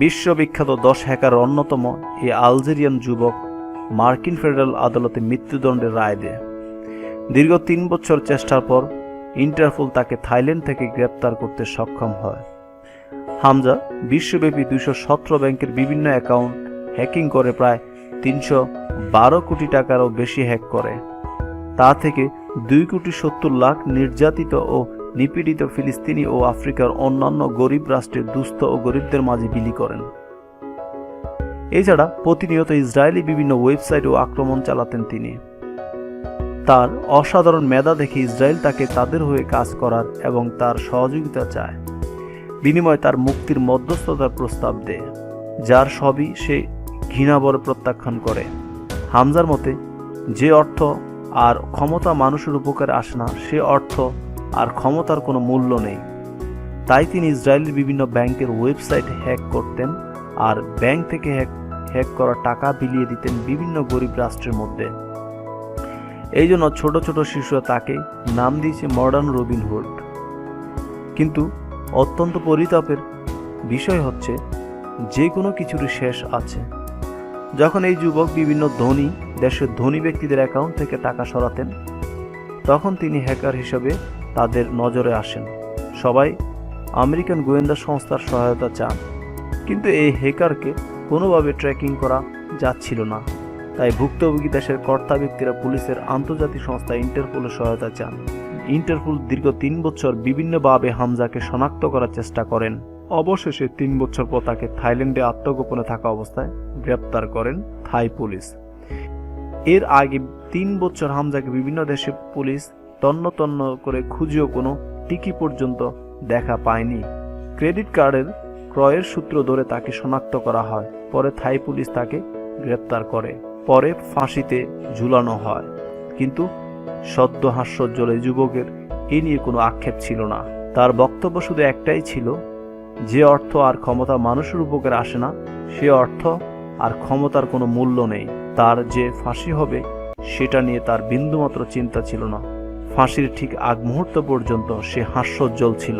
বিশ্ববিখ্যাত দশ হ্যাকার অন্যতম এই আলজেরিয়ান যুবক মার্কিন ফেডারেল আদালতে মৃত্যুদণ্ডের রায় দেয়। দীর্ঘ তিন বছর চেষ্টার পর ইন্টারপোল তাকে থাইল্যান্ড থেকে গ্রেপ্তার করতে সক্ষম হয়। হামজা বিশ্বব্যাপী দুশো সতেরো ব্যাংকের বিভিন্ন অ্যাকাউন্ট হ্যাকিং করে প্রায় তিনশো বারো কোটি টাকারও বেশি হ্যাক করে। তা থেকে দুই কোটি সত্তর লাখ নির্যাতিত ও নিপীড়িত ফিলিস্তিনি ও আফ্রিকার অন্যান্য গরিব রাষ্ট্রের দুস্থ ও গরিবদের মাঝে বিলি করেন। এছাড়া প্রতিনিয়ত ইসরায়েলি বিভিন্ন ওয়েবসাইট ও আক্রমণ চালাতেন তিনি। তার অসাধারণ মেধা দেখে ইসরায়েল তাকে তাদের হয়ে কাজ করার এবং তার সহযোগিতা চায়। বিনিময়ে তার মুক্তির মধ্যস্থতার প্রস্তাব দেয়, যার সবই সে ঘৃণাবর প্রত্যাখ্যান করে। হামজার মতে, যে অর্থ আর ক্ষমতা মানুষের উপকারে আসে না, সে অর্থ আর ক্ষমতার কোনো মূল্য নেই। তাই তিনি ইসরায়েলের বিভিন্ন ব্যাংকের ওয়েবসাইট হ্যাক করতেন আর ব্যাংক থেকে হ্যাক হ্যাক করা টাকা বিলিয়ে দিতেন বিভিন্ন গরিব রাষ্ট্রের মধ্যে। এই জন্য ছোট ছোট শিশুরা তাকে নাম দিয়েছে মডার্ন রবিনহুড কিন্তু অত্যন্ত পরিতাপের বিষয় হচ্ছে, যে কোনো কিছুরই শেষ আছে। যখন এই যুবক বিভিন্ন ধনী, দেশের ধনী ব্যক্তিদের অ্যাকাউন্ট থেকে টাকা সরাতেন, তখন তিনি হ্যাকার হিসেবে তাদের নজরে আসেন। সবাই আমেরিকান গোয়েন্দা সংস্থার সহায়তা চান। কিন্তু এই হ্যাকারকে কোনোভাবে ট্র্যাকিং করা যাচ্ছিল না। তাই ভুক্তভোগী দেশের কর্তা ব্যক্তিরা পুলিশের আন্তর্জাতিক সংস্থা ইন্টারপোলের সহায়তা চান। ইন্টারপোল দীর্ঘ তিন বছর বিভিন্নভাবে হামজাকে শনাক্ত করার চেষ্টা করেন। অবশেষে তিন বছর পর তাকে থাইল্যান্ডে আত্মগোপনে থাকা অবস্থায় গ্রেপ্তার করেন থাই পুলিশ। এর আগে তিন বছর হামজাকে বিভিন্ন দেশে পুলিশ তন্ন তন্ন করে খুঁজেও কোনো টিকি পর্যন্ত দেখা পায়নি। ক্রেডিট কার্ডের ক্রয়ের সূত্র ধরে তাকে শনাক্ত করা হয়। পরে থাই পুলিশ তাকে গ্রেপ্তার করে। পরে ফাঁসিতে ঝুলানো হয়। কিন্তু সদ্য হাস্যজ্জ্বল যুবকের এ নিয়ে কোনো আক্ষেপ ছিল না। তার বক্তব্য শুধু একটাই ছিল, যে অর্থ আর ক্ষমতা মানুষের উপকারে আসে না, সে অর্থ আর ক্ষমতার কোনো মূল্য নেই। তার যে ফাঁসি হবে, সেটা নিয়ে তার বিন্দুমাত্র চিন্তা ছিল না। ফাঁসির ঠিক আগ মুহূর্ত পর্যন্ত সে হাস্যোজ্জ্বল ছিল।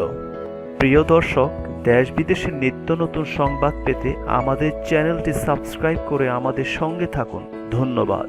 প্রিয় দর্শক, দেশ বিদেশের নিত্য নতুন সংবাদ পেতে আমাদের চ্যানেলটি সাবস্ক্রাইব করে আমাদের সঙ্গে থাকুন। ধন্যবাদ।